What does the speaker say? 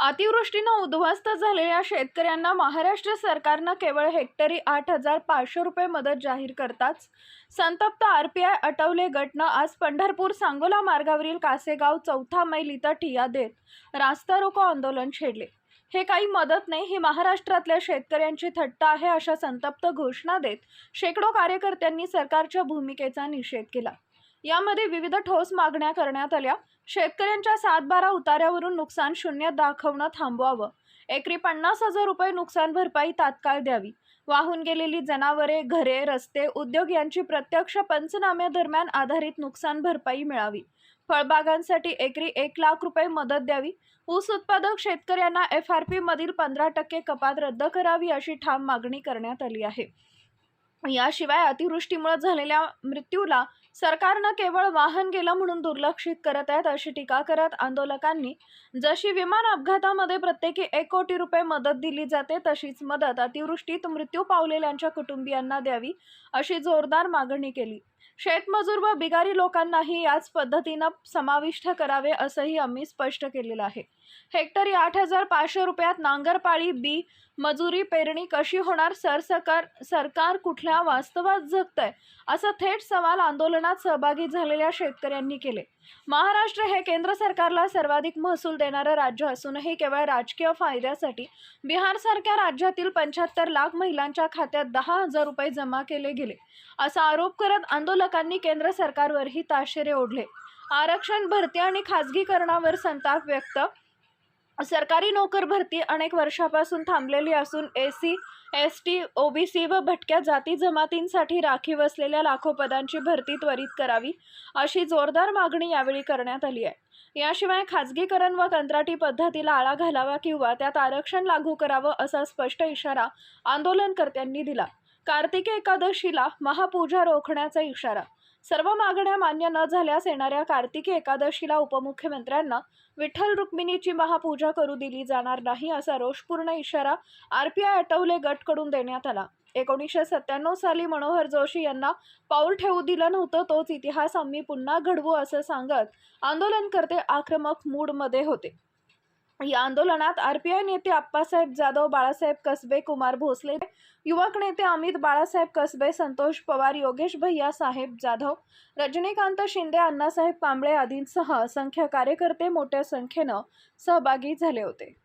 अतिवृष्टीनं उद्ध्वस्त झालेल्या शेतकऱ्यांना महाराष्ट्र सरकारनं केवळ हेक्टरी आठ हजार पाचशे रुपये मदत जाहीर करताच संतप्त आर पी आय अटवले गटनं आज पंढरपूर सांगोला मार्गावरील कासेगाव चौथा मैल इथं ठिया देत रास्ता रोको आंदोलन छेडले. हे काही मदत नाही ही महाराष्ट्रातल्या शेतकऱ्यांची थट्टा आहे अशा संतप्त घोषणा देत शेकडो कार्यकर्त्यांनी सरकारच्या भूमिकेचा निषेध केला. यामध्ये विविध ठोस मागण्या करण्यात आल्या. शेतकऱ्यांच्या सातबारा उतार्यावरून नुकसान शून्य दाखवणं थांबवावं. एकरी पन्नास हजार रुपये नुकसान भरपाई तात्काळ द्यावी. वाहून गेलेली जनावरे घरे रस्ते उद्योग यांची प्रत्यक्ष पंचनाम्यादरम्यान आधारित नुकसान भरपाई मिळावी. फळबागांसाठी एकरी एक लाख रुपये मदत द्यावी. ऊस उत्पादक शेतकऱ्यांना एफ आर पी मधील पंधरा टक्के कपात रद्द करावी अशी ठाम मागणी करण्यात आली आहे. याशिवाय अतिवृष्टीमुळे झालेल्या मृत्यूला सरकारनं केवळ वाहन गेलं म्हणून दुर्लक्षित करत आहेत अशी टीका करत आंदोलकांनी. जशी विमान अपघातामध्ये प्रत्येकी एक कोटी रुपये मदत दिली जाते तशीच मदत अतिवृष्टीत मृत्यू पावलेल्यांच्या कुटुंबियांना द्यावी अशी जोरदार मागणी केली. शेतमजूर व बिगारी लोकांनाही याच पद्धतीनं समाविष्ट करावे असंही आम्ही स्पष्ट केलेलं आहे. हेक्टरी आठ हजार पाचशे रुपयात नांगरपाळी बी मजुरी पेरणी कशी होणार सरसकार सरकार कुठल्या वास्तवात जगतंय असा थेट सवाल आंदोलन आंदोलनात सहभागी झालेल्या शेतकऱ्यांनी केले. महाराष्ट्र हे केंद्र सरकारला सर्वाधिक महसूल देणारं राज्य असूनही केवळ राजकीय फायद्यासाठी बिहारसारख्या राज्यातील पंच्याहत्तर लाख महिलांच्या खात्यात दहा हजार रुपये जमा केले गेले. असा आरोप करत आंदोलकांनी केंद्र सरकारवरही ताशेरे ओढले. आरक्षण भरती आणि खाजगीकरणावर संताप व्यक्त सरकारी नोकर भरती अनेक वर्षापासून थांबलेली असून A C S T O B C व भटक्या जाती जमातींसाठी राखीव असलेल्या लाखो पदांची भरती त्वरित करावी अशी जोरदार मागणी यावेळी करण्यात आली आहे. याशिवाय खाजगीकरण व कंत्राटी पद्धतीला आळा घालावा किंवा त्यात आरक्षण लागू करावं असा स्पष्ट इशारा आंदोलनकर्त्यांनी दिला. कार्तिकी एकादशीला महापूजा रोखण्याचा इशारा. सर्व मागण्या मान्य न झाल्यास येणाऱ्या कार्तिकी एकादशीला उपमुख्यमंत्र्यांना विठ्ठल रुक्मिणीची महापूजा करू दिली जाणार नाही असा रोषपूर्ण इशारा आर पी आय अटवले गटकडून देण्यात आला. एकोणीसशे सत्त्याण्णव साली मनोहर जोशी यांना पाऊल ठेवू दिलं नव्हतं तोच इतिहास आम्ही पुन्हा घडवू असं सांगत आंदोलनकर्ते आक्रमक मूडमध्ये होते. या आंदोलनात आर पी आय नेते आप्पासाहेब जाधव बाळासाहेब कसबे कुमार भोसले युवक नेते अमित बाळासाहेब कसबे संतोष पवार योगेश भैया साहेब जाधव रजनीकांत शिंदे अण्णासाहेब कांबळे आदींसह असंख्य कार्यकर्ते मोठ्या संख्येनं सहभागी झाले होते.